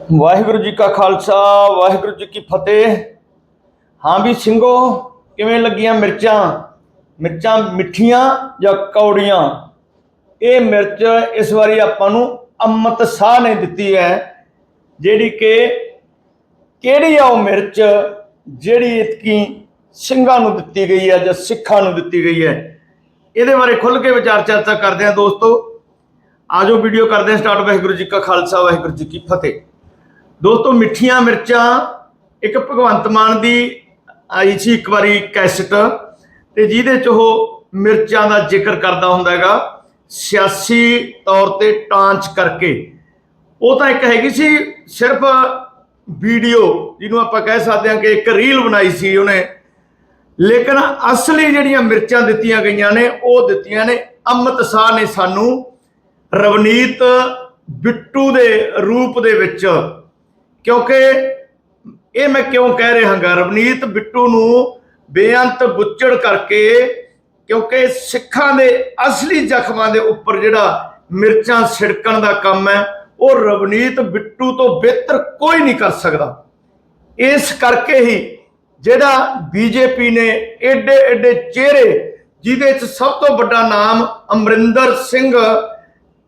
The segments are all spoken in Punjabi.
ਵਾਹਿਗੁਰੂ ਜੀ ਕਾ ਖਾਲਸਾ, ਵਾਹਿਗੁਰੂ ਜੀ ਕੀ ਫਤਿਹ। ਹਾਂ ਵੀ ਸਿੰਘੋ, ਕਿਵੇਂ ਲੱਗੀਆਂ ਮਿਰਚਾਂ? ਮਿਰਚਾਂ ਮਿੱਠੀਆਂ ਜਾਂ ਕੌੜੀਆਂ? ਇਹ ਮਿਰਚ ਇਸ ਵਾਰੀ ਆਪਾਂ ਨੂੰ ਅੰਮ੍ਰਿਤ ਸਾਹ ਨੇ ਦਿੱਤੀ ਹੈ, ਜਿਹੜੀ ਕਿ ਕਿਹੜੀ ਆ ਉਹ ਮਿਰਚ ਜਿਹੜੀ ਇਤਕੀ ਸਿੰਘਾਂ ਨੂੰ ਦਿੱਤੀ ਗਈ ਹੈ ਜਾਂ ਸਿੱਖਾਂ ਨੂੰ ਦਿੱਤੀ ਗਈ ਹੈ। ਇਹਦੇ ਬਾਰੇ ਖੁੱਲ ਕੇ ਵਿਚਾਰ ਚਰਚਾ ਕਰਦੇ ਹਾਂ ਦੋਸਤੋ। ਆਜੋ ਵੀਡੀਓ ਕਰਦੇ ਹਾਂ ਸਟਾਰਟ, ਵਾਹਿਗੁਰੂ ਜੀ ਕਾ ਖਾਲਸਾ, ਵਾਹਿਗੁਰੂ ਜੀ ਕੀ ਫਤਿਹ। ਦੋਸਤੋ, ਮਿੱਠੀਆਂ ਮਿਰਚਾਂ, ਇੱਕ ਭਗਵੰਤ ਮਾਨ ਦੀ ਆਈ ਸੀ ਇੱਕ ਵਾਰੀ ਕੈਸਟ ਤੇ ਜਿਹਦੇ ਚ ਉਹ ਮਿਰਚਾਂ ਦਾ ਜ਼ਿਕਰ ਕਰਦਾ ਹੁੰਦਾ ਹੈਗਾ, ਸਿਆਸੀ ਤੌਰ ਤੇ ਟਾਂਚ ਕਰਕੇ। ਉਹ ਤਾਂ ਇੱਕ ਹੈਗੀ ਸੀ ਸਿਰਫ ਵੀਡੀਓ, ਜਿਹਨੂੰ ਆਪਾਂ ਕਹਿ ਸਕਦੇ ਹਾਂ ਕਿ ਇੱਕ ਰੀਲ ਬਣਾਈ ਸੀ ਉਹਨੇ। ਲੇਕਿਨ ਅਸਲੀ ਜਿਹੜੀਆਂ ਮਿਰਚਾਂ ਦਿੱਤੀਆਂ ਗਈਆਂ ਨੇ, ਉਹ ਦਿੱਤੀਆਂ ਨੇ ਅੰਮ੍ਰਿਤ ਸਾਹ ਨੇ ਸਾਨੂੰ। ਰਵਨੀਤ ਬਿੱਟੂ ਦੇ ਰੂਪ ਦੇ ਵਿੱਚ ਕਿਉਂਕਿ ਇਹ ਮੈਂ ਕਿਉਂ ਕਹਿ ਰਿਹਾ ਹਾਂਗਾ ਰਵਨੀਤ ਬਿੱਟੂ ਨੂੰ ਬੇਅੰਤ ਬੁੱਚੜ ਕਰਕੇ, ਕਿਉਂਕਿ ਸਿੱਖਾਂ ਦੇ ਅਸਲੀ ਜ਼ਖਮਾਂ ਦੇ ਉੱਪਰ ਜਿਹੜਾ ਮਿਰਚਾਂ ਛਿੜਕਣ ਦਾ ਕੰਮ ਹੈ, ਉਹ ਰਵਨੀਤ ਬਿੱਟੂ ਤੋਂ ਬਿਹਤਰ ਕੋਈ ਨਹੀਂ ਕਰ ਸਕਦਾ। ਇਸ ਕਰਕੇ ਹੀ ਜਿਹੜਾ ਬੀਜੇਪੀ ਨੇ ਏਡੇ ਏਡੇ ਚਿਹਰੇ, ਜਿਹਦੇ ਵਿੱਚ ਸਭ ਤੋਂ ਵੱਡਾ ਨਾਮ ਅਮਰਿੰਦਰ ਸਿੰਘ,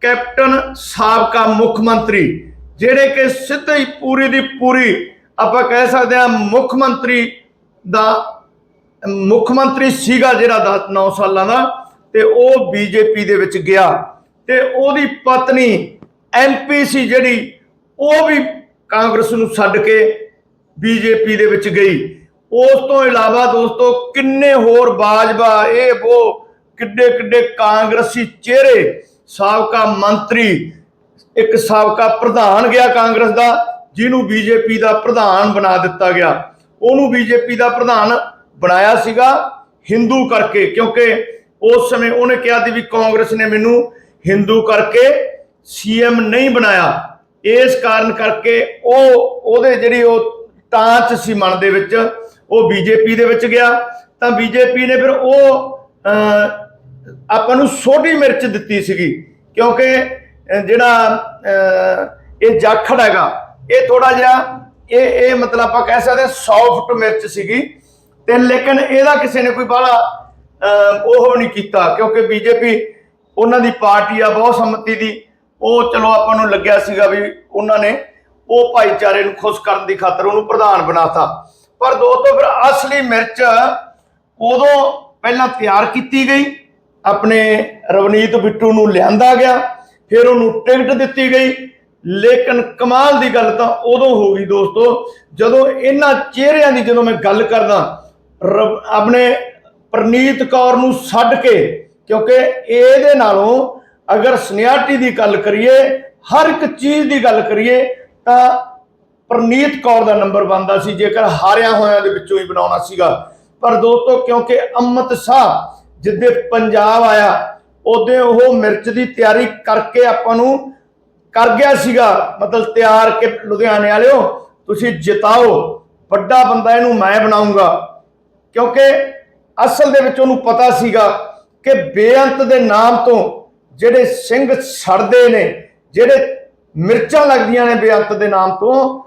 ਕੈਪਟਨ ਸਾਬਕਾ ਮੁੱਖ ਮੰਤਰੀ ਜਿਹੜੇ ਕਿ ਸਿੱਧੇ ਹੀ ਪੂਰੀ ਦੀ ਪੂਰੀ ਆਪਾਂ ਕਹਿ ਸਕਦੇ ਹਾਂ ਮੁੱਖ ਮੰਤਰੀ ਦਾ, ਮੁੱਖ ਮੰਤਰੀ ਸੀਗਾ ਜਿਹੜਾ 9 ਸਾਲਾਂ ਦਾ, ਤੇ ਉਹ ਬੀਜੇਪੀ ਦੇ ਵਿੱਚ ਗਿਆ। ਤੇ ਉਹਦੀ ਪਤਨੀ ਐਮਪੀ ਸੀ ਜਿਹੜੀ, ਉਹ ਵੀ ਕਾਂਗਰਸ ਨੂੰ ਛੱਡ ਕੇ ਬੀਜੇਪੀ ਦੇ ਵਿੱਚ ਗਈ। ਉਸ ਤੋਂ ਇਲਾਵਾ ਦੋਸਤੋ ਕਿੰਨੇ ਹੋਰ ਬਾਜਵਾ, ਇਹ ਉਹ ਕਿੱਡੇ ਕਿੱਡੇ ਕਾਂਗਰਸੀ ਚਿਹਰੇ, ਸਾਬਕਾ ਮੰਤਰੀ ਇੱਕ ਸਾਬਕਾ ਪ੍ਰਧਾਨ ਗਿਆ ਕਾਂਗਰਸ ਦਾ, ਜਿਹਨੂੰ ਬੀਜੇਪੀ ਦਾ ਪ੍ਰਧਾਨ ਬਣਾ ਦਿੱਤਾ ਗਿਆ। ਉਹਨੂੰ ਬੀਜੇਪੀ ਦਾ ਪ੍ਰਧਾਨ ਬਣਾਇਆ ਸੀਗਾ ਹਿੰਦੂ ਕਰਕੇ, ਕਿਉਂਕਿ ਉਸ ਸਮੇਂ ਉਹਨੇ ਕਿਹਾ ਸੀ ਵੀ ਕਾਂਗਰਸ ਨੇ ਮੈਨੂੰ ਹਿੰਦੂ ਕਰਕੇ ਸੀਐਮ ਨਹੀਂ ਬਣਾਇਆ। ਇਸ ਕਾਰਨ ਕਰਕੇ ਉਹ, ਉਹਦੇ ਜਿਹੜੀ ਉਹ ਟਾਂਚ ਸੀ ਮਨ ਦੇ ਵਿੱਚ, ਉਹ ਬੀਜੇਪੀ ਦੇ ਵਿੱਚ ਗਿਆ। ਤਾਂ ਬੀਜੇਪੀ ਨੇ ਫਿਰ ਉਹ ਆਪਾਂ ਨੂੰ ਸੋਢੀ ਮਿਰਚ ਦਿੱਤੀ ਸੀਗੀ, ਕਿਉਂਕਿ ਜਿਹੜਾ ਇਹ ਜਾਖੜ ਹੈਗਾ, ਇਹ ਥੋੜਾ ਜਿਹਾ, ਇਹ ਇਹ ਮਤਲਬ ਆਪਾਂ ਕਹਿ ਸਕਦੇ ਸੌਫਟ ਮਿਰਚ ਸੀਗੀ। ਤੇ ਲੇਕਿਨ ਇਹਦਾ ਕਿਸੇ ਨੇ ਕੋਈ ਬਾਹਲਾ ਉਹ ਨਹੀਂ ਕੀਤਾ, ਕਿਉਂਕਿ ਬੀਜੇਪੀ ਉਹਨਾਂ ਦੀ ਪਾਰਟੀ ਆ, ਬਹੁਤ ਸੰਮਤੀ ਦੀ। ਉਹ ਚਲੋ ਆਪਾਂ ਨੂੰ ਲੱਗਿਆ ਸੀਗਾ ਵੀ ਉਹਨਾਂ ਨੇ ਉਹ ਭਾਈਚਾਰੇ ਨੂੰ ਖੁਸ਼ ਕਰਨ ਦੀ ਖਾਤਰ ਉਹਨੂੰ ਪ੍ਰਧਾਨ ਬਣਾਤਾ। ਪਰ ਦੋਸਤੋ ਫਿਰ ਅਸਲੀ ਮਿਰਚ ਉਦੋਂ ਪਹਿਲਾਂ ਤਿਆਰ ਕੀਤੀ ਗਈ। ਆਪਣੇ ਰਵਨੀਤ ਬਿੱਟੂ ਨੂੰ ਲਿਆਂਦਾ ਗਿਆ। ਫਿਰ ਉਹਨੂੰ ਟਿਕਟ ਦਿੱਤੀ ਗਈ। ਲੇਕਿਨ ਕਮਾਲ ਦੀ ਗੱਲ ਤਾਂ ਉਦੋਂ ਹੋ ਗਈ ਦੋਸਤੋ, ਜਦੋਂ ਇਹਨਾਂ ਚਿਹਰਿਆਂ ਦੀ ਜਦੋਂ ਮੈਂ ਗੱਲ ਕਰਦਾ, ਰਵ- ਆਪਣੇ ਪ੍ਰਨੀਤ ਕੌਰ ਨੂੰ ਛੱਡ ਕੇ, ਕਿਉਂਕਿ ਇਹਦੇ ਨਾਲੋਂ ਅਗਰ ਸਨਿਆਟੀ ਦੀ ਗੱਲ ਕਰੀਏ, ਹਰ ਇੱਕ ਚੀਜ਼ ਦੀ ਗੱਲ ਕਰੀਏ, ਤਾਂ ਪ੍ਰਨੀਤ ਕੌਰ ਦਾ ਨੰਬਰ ਬੰਦਾ ਸੀ, ਜੇਕਰ ਹਾਰਿਆ ਹੋਇਆਂ ਦੇ ਵਿੱਚੋਂ ਹੀ ਬਣਾਉਣਾ ਸੀਗਾ। ਪਰ ਦੋਸਤੋ, ਕਿਉਂਕਿ ਅੰਮ੍ਰਿਤ ਸ਼ਾਹ ਜਿੱਦੇ ਪੰਜਾਬ ਆਇਆ ਉਹਦੇ ਉਹ ਮਿਰਚ ਦੀ ਤਿਆਰੀ ਕਰਕੇ ਆਪਾਂ ਨੂੰ ਕਰ ਗਿਆ ਸੀਗਾ। ਮਤਲਬ ਤਿਆਰ ਕਿ ਲੁਧਿਆਣੇ ਵਾਲਿਓ, ਤੁਸੀਂ ਜਿਤਾਓ। ਵੱਡਾ ਬੰਦਾ ਇਹਨੂੰ ਮੈਂ ਬਣਾਉਂਗਾ। ਕਿਉਂਕਿ ਅਸਲ ਦੇ ਵਿੱਚ ਉਹਨੂੰ ਪਤਾ ਸੀਗਾ ਕਿ ਬੇਅੰਤ ਦੇ ਨਾਮ ਤੋਂ ਜਿਹੜੇ ਸਿੰਘ ਸੜਦੇ ਨੇ, ਜਿਹੜੇ ਮਿਰਚਾਂ ਲੱਗਦੀਆਂ ਨੇ ਬੇਅੰਤ ਦੇ ਨਾਮ ਤੋਂ,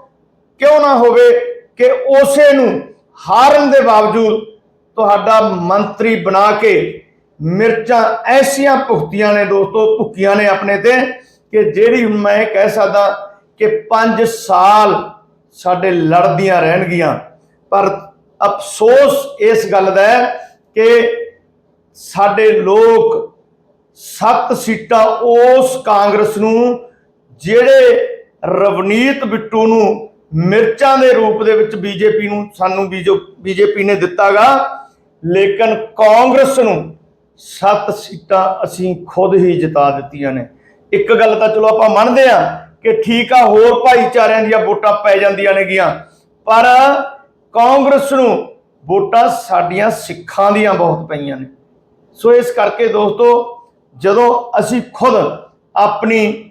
ਕਿਉਂ ਨਾ ਹੋਵੇ ਕਿ ਉਸੇ ਨੂੰ ਹਾਰਨ ਦੇ ਬਾਵਜੂਦ ਤੁਹਾਡਾ ਮੰਤਰੀ ਬਣਾ ਕੇ ਮਿਰਚਾਂ ਐਸੀਆਂ ਭੁਗਤੀਆਂ ਨੇ ਦੋਸਤੋ, ਭੁੱਕੀਆਂ ਨੇ ਆਪਣੇ ਤੇ ਕਿ ਜਿਹੜੀ ਮੈਂ ਕਹਿ ਸਕਦਾ ਕਿ 5 ਸਾਲ ਸਾਡੇ ਲੜਦੀਆਂ ਰਹਿਣਗੀਆਂ। ਪਰ ਅਫਸੋਸ ਇਸ ਗੱਲ ਦਾ ਹੈ ਕਿ ਸਾਡੇ ਲੋਕ ਸੱਤ ਸੀਟਾਂ ਉਸ ਕਾਂਗਰਸ ਨੂੰ, ਜਿਹੜੇ ਰਵਨੀਤ ਬਿੱਟੂ ਨੂੰ ਮਿਰਚਾਂ ਦੇ ਰੂਪ ਦੇ ਵਿੱਚ ਬੀਜੇਪੀ ਨੂੰ ਸਾਨੂੰ ਬੀਜੇਪੀ ਨੇ ਦਿੱਤਾਗਾ, ਲੇਕਿਨ ਕਾਂਗਰਸ ਨੂੰ ਸੱਤ ਸੀਟਾਂ ਅਸੀਂ ਖੁਦ ਹੀ ਜਿਤਾ ਦਿੱਤੀਆਂ ਨੇ। ਇੱਕ ਗੱਲ ਤਾਂ ਚਲੋ ਆਪਾਂ ਮੰਨਦੇ ਆ ਕਿ ਠੀਕ ਆ, ਹੋਰ ਭਾਈਚਾਰਿਆਂ ਦੀਆਂ ਵੋਟਾਂ ਪੈ ਜਾਂਦੀਆਂ ਨੇਗੀਆਂ। ਪਰ ਕਾਂਗਰਸ ਨੂੰ ਵੋਟਾਂ ਸਾਡੀਆਂ ਸਿੱਖਾਂ ਦੀਆਂ ਬਹੁਤ ਪਈਆਂ ਨੇ। ਸੋ ਇਸ ਕਰਕੇ ਦੋਸਤੋ, ਜਦੋਂ ਅਸੀਂ ਖੁਦ ਆਪਣੀ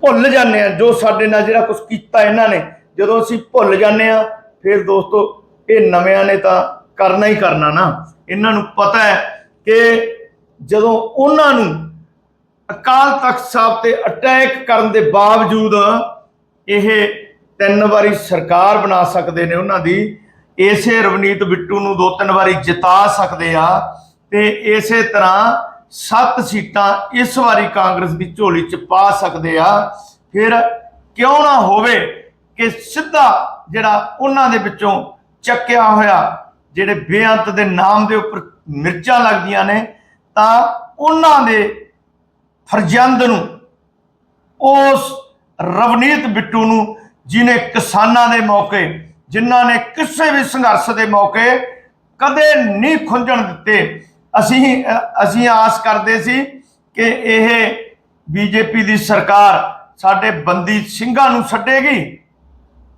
ਭੁੱਲ ਜਾਂਦੇ ਆ ਜੋ ਸਾਡੇ ਨਾਲ ਜਿਹੜਾ ਕੁਝ ਕੀਤਾ ਇਹਨਾਂ ਨੇ, ਜਦੋਂ ਅਸੀਂ ਭੁੱਲ ਜਾਂਦੇ ਆ ਫਿਰ ਦੋਸਤੋ, ਇਹ ਨਵਿਆਂ ਨੇ ਤਾਂ ਕਰਨਾ ਹੀ ਕਰਨਾ ਨਾ। ਇਹਨਾਂ ਨੂੰ ਪਤਾ ਹੈ ਕਿ ਜਦੋਂ ਉਹਨਾਂ ਨੂੰ ਅਕਾਲ ਤਖਤ ਸਾਹਿਬ ਤੇ ਅਟੈਕ ਕਰਨ ਦੇ ਬਾਵਜੂਦ ਇਹ ਤਿੰਨ ਵਾਰੀ ਸਰਕਾਰ ਬਣਾ ਸਕਦੇ ਨੇ ਉਹਨਾਂ ਦੀ, ਇਸੇ ਰਵਨੀਤ ਬਿੱਟੂ ਨੂੰ ਦੋ ਤਿੰਨ ਵਾਰੀ ਜਿਤਾ ਸਕਦੇ ਆ ਤੇ ਇਸੇ ਤਰ੍ਹਾਂ ਸੱਤ ਸੀਟਾਂ ਇਸ ਵਾਰੀ ਕਾਂਗਰਸ ਦੀ ਝੋਲੀ 'ਚ ਪਾ ਸਕਦੇ ਆ। ਫਿਰ ਕਿਉਂ ਨਾ ਹੋਵੇ ਕਿ ਸਿੱਧਾ ਜਿਹੜਾ ਉਹਨਾਂ ਦੇ ਵਿੱਚੋਂ ਚੱਕਿਆ ਹੋਇਆ, ਜਿਹੜੇ ਬੇਅੰਤ ਦੇ ਨਾਮ ਦੇ ਉੱਪਰ ਮਿਰਚਾਂ ਲੱਗਦੀਆਂ ਨੇ, ਤਾਂ ਉਹਨਾਂ ਦੇ ਫਰਜ਼ੰਦ ਨੂੰ, ਉਸ ਰਵਨੀਤ ਬਿੱਟੂ ਨੂੰ ਜਿਨੇ ਕਿਸਾਨਾਂ ਦੇ ਮੌਕੇ, ਜਿਨ੍ਹਾਂ ਨੇ ਕਿਸੇ ਵੀ ਸੰਘਰਸ਼ ਦੇ ਮੌਕੇ ਕਦੇ ਨਹੀਂ ਖੁੰਝਣ ਦਿੱਤੇ, ਅਸੀਂ ਅਸੀਂ ਆਸ ਕਰਦੇ ਸੀ ਕਿ ਇਹ ਬੀਜੇਪੀ ਦੀ ਸਰਕਾਰ ਸਾਡੇ ਬੰਦੀ ਸਿੰਘਾਂ ਨੂੰ ਛੱਡੇਗੀ,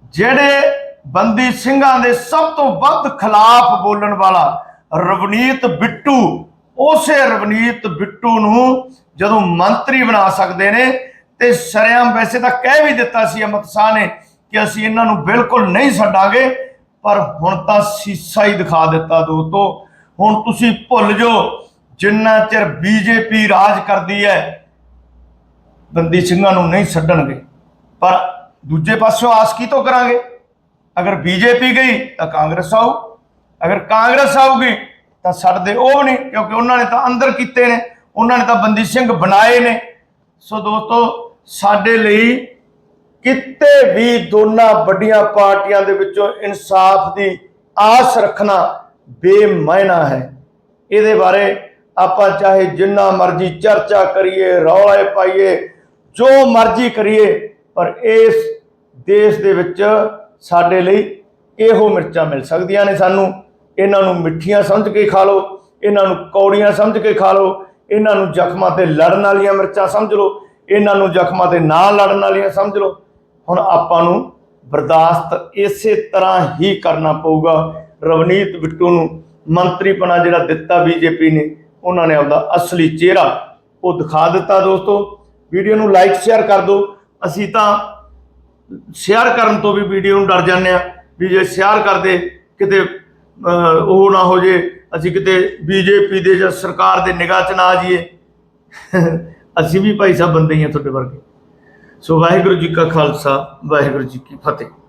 ਜਿਹੜੇ ਬੰਦੀ ਸਿੰਘਾਂ ਦੇ ਸਭ ਤੋਂ ਵੱਧ ਖਿਲਾਫ ਬੋਲਣ ਵਾਲਾ ਰਵਨੀਤ ਬਿੱਟੂ। ਉਸੇ ਰਵਨੀਤ ਬਿੱਟੂ ਨੂੰ ਜਦੋਂ ਮੰਤਰੀ ਬਣਾ ਸਕਦੇ ਨੇ ਤੇ ਸ਼ਰੇਆਮ ਵੈਸੇ ਤਾਂ ਕਹਿ ਵੀ ਦਿੱਤਾ ਸੀ ਅਮਿਤ ਸ਼ਾਹ ਨੇ ਕਿ ਅਸੀਂ ਇਹਨਾਂ ਨੂੰ ਬਿਲਕੁਲ ਨਹੀਂ ਛੱਡਾਂਗੇ, ਪਰ ਹੁਣ ਤਾਂ ਸੀਸਾ ਹੀ ਦਿਖਾ ਦਿੱਤਾ ਦੋਸਤੋ। ਹੁਣ ਤੁਸੀਂ ਭੁੱਲ ਜਾਓ, ਜਿੰਨਾ ਚਿਰ ਬੀਜੇਪੀ ਰਾਜ ਕਰਦੀ ਹੈ ਬੰਦੀ ਸਿੰਘਾਂ ਨੂੰ ਨਹੀਂ ਛੱਡਣਗੇ। ਪਰ ਦੂਜੇ ਪਾਸਿਓਂ ਆਸ ਕੀ ਤੋਂ ਕਰਾਂਗੇ? ਅਗਰ ਬੀਜੇਪੀ ਗਈ ਤਾਂ ਕਾਂਗਰਸ ਆਊ। ਅਗਰ ਕਾਂਗਰਸ ਆਊਗੀ ਤਾਂ ਛੱਡਦੇ ਉਹ ਨਹੀਂ, ਕਿਉਂਕਿ ਉਹਨਾਂ ਨੇ ਤਾਂ ਅੰਦਰ ਕੀਤੇ ਨੇ, ਉਹਨਾਂ ਨੇ ਤਾਂ ਬੰਦੀ ਸਿੰਘ ਬਣਾਏ ਨੇ। ਸੋ ਦੋਸਤੋ, ਸਾਡੇ ਲਈ ਕਿਤੇ ਵੀ ਦੋਨਾਂ ਵੱਡੀਆਂ ਪਾਰਟੀਆਂ ਦੇ ਵਿੱਚੋਂ ਇਨਸਾਫ ਦੀ ਆਸ ਰੱਖਣਾ ਬੇਮਾਇਨਾ ਹੈ। ਇਹਦੇ ਬਾਰੇ ਆਪਾਂ ਚਾਹੇ ਜਿੰਨਾ ਮਰਜ਼ੀ ਚਰਚਾ ਕਰੀਏ, ਰੌਲੇ ਪਾਈਏ, ਜੋ ਮਰਜ਼ੀ ਕਰੀਏ, ਪਰ ਇਸ ਦੇਸ਼ ਦੇ ਵਿੱਚ ਸਾਡੇ ਲਈ ਇਹੋ ਮਿਰਚਾਂ ਮਿਲ ਸਕਦੀਆਂ ਨੇ ਸਾਨੂੰ। ਇਹਨਾਂ ਨੂੰ ਮਿੱਠੀਆਂ ਸਮਝ ਕੇ ਖਾ ਲਓ, ਇਹਨਾਂ ਨੂੰ ਕੌੜੀਆਂ ਸਮਝ ਕੇ ਖਾ ਲਓ, ਇਹਨਾਂ ਨੂੰ ਜ਼ਖਮਾਂ ਤੇ ਲੜਨ ਵਾਲੀਆਂ ਮਿਰਚਾਂ ਸਮਝ ਲਓ, ਇਹਨਾਂ ਨੂੰ ਜ਼ਖਮਾਂ ਤੇ ਨਾ ਲੜਨ ਵਾਲੀਆਂ ਸਮਝ ਲਓ। ਹੁਣ ਆਪਾਂ ਨੂੰ ਬਰਦਾਸ਼ਤ ਇਸੇ ਤਰ੍ਹਾਂ ਹੀ ਕਰਨਾ ਪਊਗਾ। ਰਵਨੀਤ ਬਿੱਟੂ ਨੂੰ ਮੰਤਰੀਪਣਾ ਜਿਹੜਾ ਦਿੱਤਾ ਬੀਜੇਪੀ ਨੇ, ਉਹਨਾਂ ਨੇ ਆਪਦਾ ਅਸਲੀ ਚਿਹਰਾ ਉਹ ਦਿਖਾ ਦਿੱਤਾ ਦੋਸਤੋ। ਵੀਡੀਓ ਨੂੰ ਲਾਈਕ, ਸ਼ੇਅਰ ਕਰ ਦਿਓ। ਅਸੀਂ ਤਾਂ ਸ਼ੇਅਰ ਕਰਨ ਤੋਂ ਵੀ ਵੀਡੀਓ ਨੂੰ ਡਰ ਜਾਂਦੇ ਆ ਵੀ ਜੇ ਸ਼ੇਅਰ ਕਰਦੇ ਕਿਤੇ ਉਹ ਨਾ ਹੋ ਜੇ, ਅਸੀਂ ਕਿਤੇ ਬੀਜੇਪੀ ਦੇ ਜਾਂ ਸਰਕਾਰ ਦੇ ਨਿਗਾਹ 'ਚ ਨਾ ਆ ਜਾਈਏ। ਅਸੀਂ ਵੀ ਭਾਈ ਸਾਹਿਬ ਬੰਦੇ ਹੀ ਆ ਤੁਹਾਡੇ ਵਰਗੇ। ਸੋ ਵਾਹਿਗੁਰੂ ਜੀ ਕਾ ਖਾਲਸਾ, ਵਾਹਿਗੁਰੂ ਜੀ ਕੀ ਫਤਿਹ।